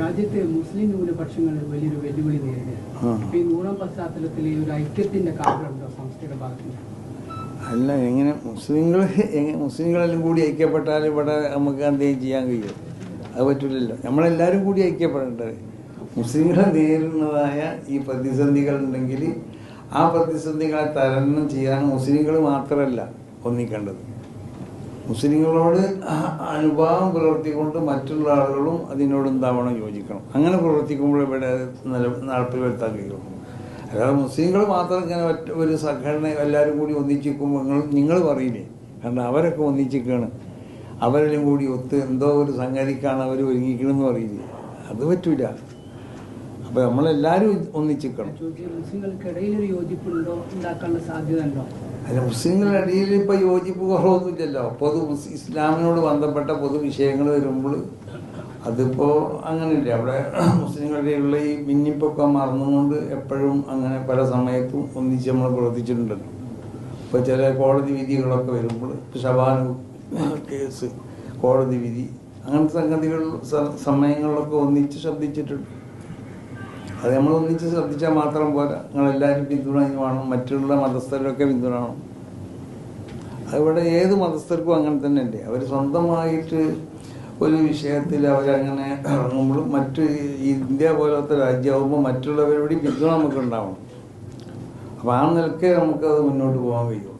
രാജ്യത്തെ മുസ്ലിം ന്യൂനപക്ഷങ്ങൾ വലിയൊരു വെല്ലുവിളി നേരിടുകയാണ്. ഈ നൂറാം പശ്ചാത്തലത്തിൽ ഒരു ഐക്യത്തിന്റെ കാരണമുണ്ടോ സംസ്ഥയുടെ ഭാഗത്തുനിന്ന്? അല്ല എങ്ങനെ മുസ്ലിങ്ങൾ മുസ്ലിങ്ങളെല്ലാം കൂടി ഐക്യപ്പെട്ടാൽ ഇവിടെ നമുക്ക് എന്തെങ്കിലും ചെയ്യാൻ കഴിയും? അത് പറ്റില്ലല്ലോ നമ്മളെല്ലാവരും കൂടി ഐക്യപ്പെടേണ്ടത്. മുസ്ലിങ്ങളെ നേരിടുന്നതായ ഈ പ്രതിസന്ധികൾ ഉണ്ടെങ്കിൽ ആ പ്രതിസന്ധികളെ തരണം ചെയ്യാൻ മുസ്ലിങ്ങൾ മാത്രമല്ല ഒന്നിക്കേണ്ടത്. മുസ്ലിങ്ങളോട് അനുഭാവം പുലർത്തിക്കൊണ്ട് മറ്റുള്ള ആളുകളും അതിനോട് എന്താവണം യോജിക്കണം. അങ്ങനെ പ്രവർത്തിക്കുമ്പോൾ ഇവിടെ നില നടപ്പിൽ വരുത്താൻ കഴിയുള്ളൂ. അല്ലാതെ മുസ്ലിങ്ങൾ മാത്രം ഇങ്ങനെ ഒറ്റ ഒരു സംഘടന എല്ലാവരും കൂടി ഒന്നിച്ചിരിക്കുമ്പോൾ നിങ്ങൾ നിങ്ങൾ പറയില്ലേ? കാരണം അവരൊക്കെ ഒന്നിച്ചിരിക്കുകയാണ്. അവരെല്ലാം കൂടി ഒത്ത് എന്തോ ഒരു സംഗതിക്കാണ് അവർ ഒരുങ്ങിക്കണമെന്ന് പറയില്ലേ? അത് പറ്റൂല. അപ്പോൾ നമ്മളെല്ലാവരും ഒന്നിച്ചിരിക്കണം. മുസ്ലിങ്ങൾക്കിടയിൽ ഒരു യോജിപ്പുണ്ടോ? ഉണ്ടാക്കാനുള്ള സാധ്യത ഉണ്ടോ അല്ല മുസ്ലിങ്ങളുടെ ഇടയിൽ ഇപ്പൊ യോജിപ്പ് കുറവൊന്നുമില്ലല്ലോ. പൊതു ഇസ്ലാമിനോട് ബന്ധപ്പെട്ട പൊതു വിഷയങ്ങൾ വരുമ്പോൾ അതിപ്പോ അങ്ങനെയില്ല. അവിടെ മുസ്ലിങ്ങളുടെ ഉള്ള ഈ മിന്നിപ്പൊക്കെ മറന്നുകൊണ്ട് എപ്പോഴും അങ്ങനെ പല സമയത്തും ഒന്നിച്ച് നമ്മൾ പ്രവർത്തിച്ചിട്ടുണ്ടല്ലോ. ഇപ്പൊ ചില കോടതി വിധികളൊക്കെ വരുമ്പോൾ ഷബാനു കേസ് കോടതി വിധി അങ്ങനത്തെ സംഗതികൾ സമയങ്ങളിലൊക്കെ ഒന്നിച്ച് ശ്രദ്ധിച്ചിട്ടുണ്ട്. അത് നമ്മൾ ഒന്നിച്ച് ശ്രദ്ധിച്ചാൽ മാത്രം പോരാ. നിങ്ങളെല്ലാവരും പിന്തുണ വേണം. മറ്റുള്ള മതസ്ഥരൊക്കെ പിന്തുണ വേണം. അതിവിടെ ഏത് മതസ്ഥർക്കും അങ്ങനെ തന്നെ ഉണ്ട് അവർ സ്വന്തമായിട്ട് ഒരു വിഷയത്തിൽ അവരങ്ങനെ ഇറങ്ങുമ്പോഴും മറ്റ് ഇന്ത്യ പോലത്തെ രാജ്യമാകുമ്പോൾ മറ്റുള്ളവരോട് പിന്തുണ നമുക്ക് ഉണ്ടാവണം അപ്പോൾ ആ നിലക്കേ നമുക്കത് മുന്നോട്ട് പോകാൻ കഴിയും